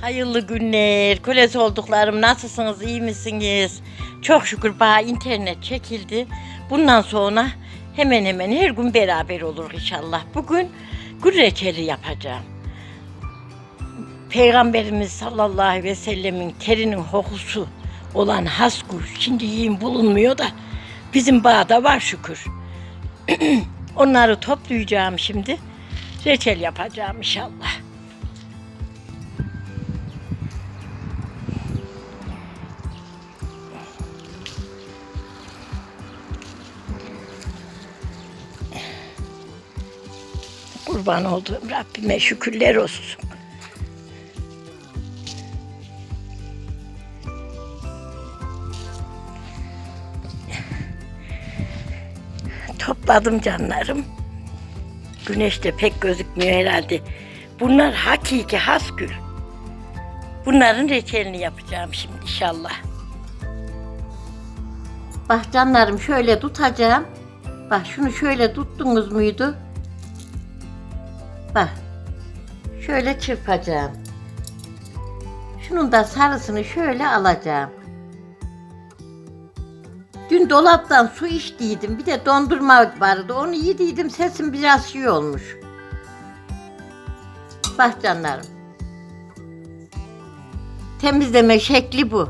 Hayırlı günler. Kölesi olduklarım nasılsınız? iyi misiniz? Çok şükür bana internet çekildi. Bundan sonra hemen hemen her gün beraber olur inşallah. Bugün gül reçeli yapacağım. Peygamberimiz sallallahu aleyhi ve sellemin terinin kokusu olan has gül. Şimdi yiyin bulunmuyor da bizim bağda var şükür. Onları toplayacağım şimdi. Reçel yapacağım inşallah. Kurban olduğum Rabbime şükürler olsun. Topladım canlarım. Güneş de pek gözükmüyor herhalde. Bunlar hakiki has gül. Bunların reçelini yapacağım şimdi inşallah. Bak canlarım şöyle tutacağım. Bak şunu şöyle tuttunuz muydu? Bak. Şöyle çırpacağım. Şunun da sarısını şöyle alacağım. Dün dolaptan su içtiydim. Bir de dondurma vardı. Onu yediydim. Sesim biraz şey olmuş. Bak canlarım. Temizleme şekli bu.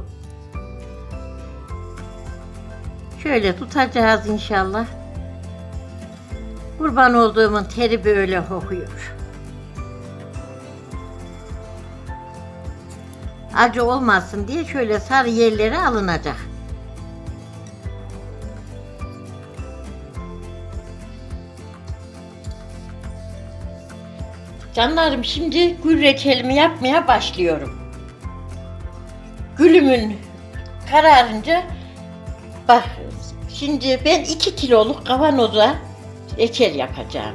Şöyle tutacağız inşallah. Kurban olduğumun teri böyle kokuyor. Acı olmasın diye şöyle sarı yerlere alınacak. Canlarım şimdi gül reçelimi yapmaya başlıyorum. Gülümün kararınca bak şimdi ben 2 kiloluk kavanoza reçel yapacağım.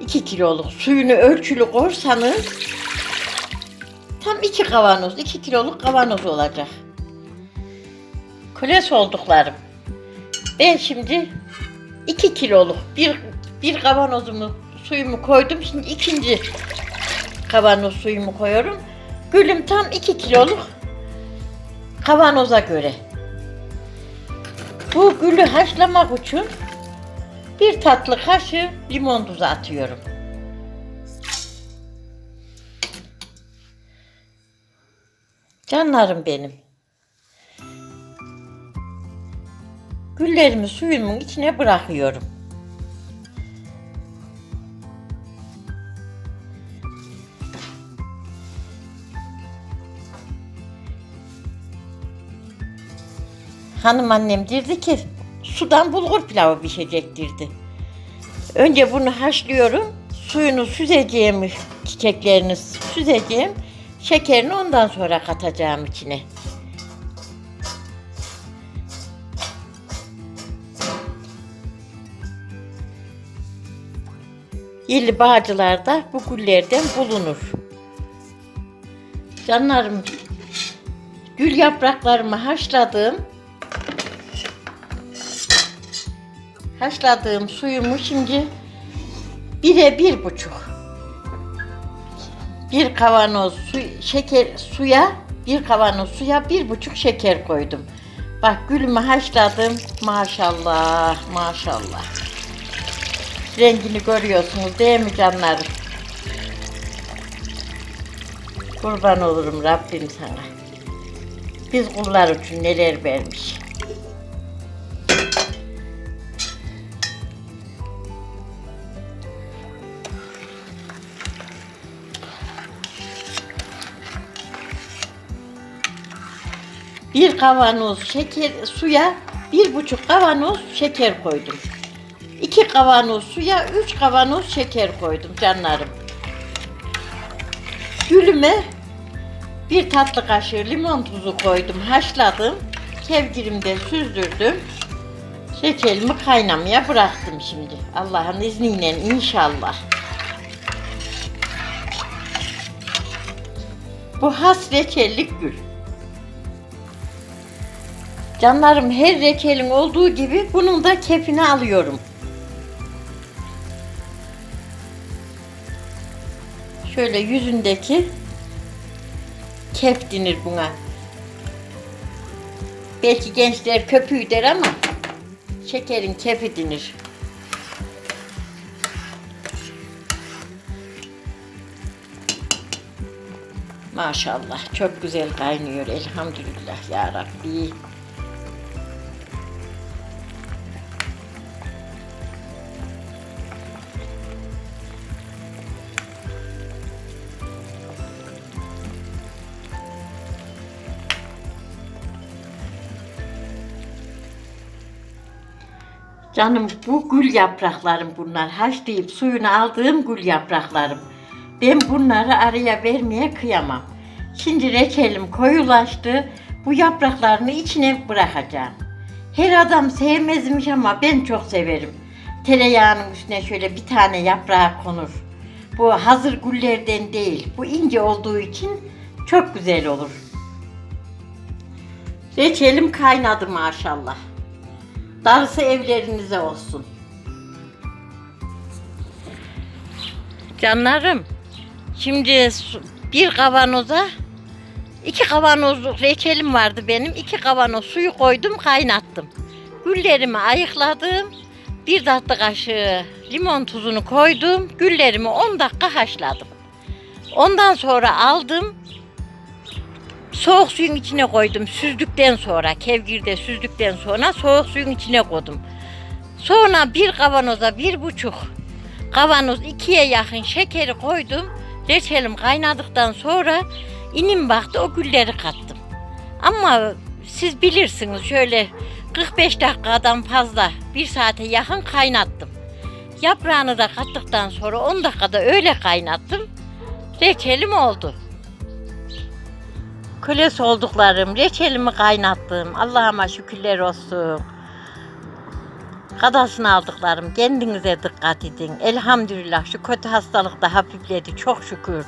2 kiloluk suyunu ölçülü korsanız tam 2 kavanoz, 2 kiloluk kavanoz olacak. Köles olduklarım. Ben şimdi 2 kiloluk bir, bir kavanozumu suyumu koydum. Şimdi ikinci kavanoz suyumu koyuyorum. Gülüm tam 2 kiloluk kavanoza göre. Bu gülü haşlamak için bir tatlı kaşığı limon tuzu atıyorum. Canlarım benim. Güllerimi suyumun içine bırakıyorum. Hanım annem dirdi ki sudan bulgur pilavı pişecek dirdi. Önce bunu haşlıyorum. Suyunu süzeceğim, çiçeklerini süzeceğim. Şekerini ondan sonra katacağım içine. Yeli bağcılarda bu güllerden bulunur. Canlarım, gül yapraklarımı haşladım. Haşladığım suyumu şimdi bire bir buçuk. Bir kavanoz su, şeker suya, bir kavanoz suya bir buçuk şeker koydum. Bak gülümü haşladım. Maşallah, maşallah. Rengini görüyorsunuz değil mi canlarım? Kurban olurum Rabbim sana. Biz kullar için neler vermiş. Bir kavanoz şeker suya bir buçuk kavanoz şeker koydum. İki kavanoz suya üç kavanoz şeker koydum canlarım. Gülüme bir tatlı kaşığı limon tuzu koydum, haşladım. Kevgirimde süzdürdüm. Reçelimi kaynamaya bıraktım şimdi. Allah'ın izniyle inşallah. Bu has reçellik gül. Canlarım her reçelin olduğu gibi bunun da kefini alıyorum. Şöyle yüzündeki kef denir buna. Belki gençler köpüğü der ama şekerin kefi denir. Maşallah çok güzel kaynıyor elhamdülillah ya Rabbi. Canım bu gül yapraklarım bunlar. Haşlayıp suyunu aldığım gül yapraklarım. Ben bunları araya vermeye kıyamam. Şimdi reçelim koyulaştı. Bu yapraklarını içine bırakacağım. Her adam sevmezmiş ama ben çok severim. Tereyağının üstüne şöyle bir tane yaprağı konur. Bu hazır güllerden değil. Bu ince olduğu için çok güzel olur. Reçelim kaynadı maşallah. Darısı evlerinize olsun. Canlarım, şimdi bir kavanoza iki kavanozluk reçelim vardı benim. İki kavanoz suyu koydum, kaynattım. Güllerimi ayıkladım. Bir tatlı kaşığı limon tuzunu koydum. Güllerimi 10 dakika haşladım. Ondan sonra aldım. Soğuk suyun içine koydum. Süzdükten sonra, kevgirde süzdükten sonra soğuk suyun içine koydum. Sonra bir kavanoza bir buçuk kavanoz ikiye yakın şekeri koydum. Reçelim kaynadıktan sonra inim baktı o gülleri kattım. Ama siz bilirsiniz şöyle 45 dakikadan fazla bir saate yakın kaynattım. Yaprağını da kattıktan sonra 10 dakikada öyle kaynattım. Reçelim oldu. Kölesi olduklarım, reçelimi kaynattım. Allah'ıma şükürler olsun. Kadasını aldıklarım, kendinize dikkat edin. Elhamdülillah şu kötü hastalık da hafifledi, çok şükür.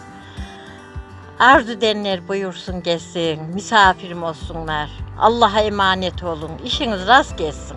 Arzu edenler buyursun gelsin, misafirim olsunlar. Allah'a emanet olun, işiniz rast gelsin.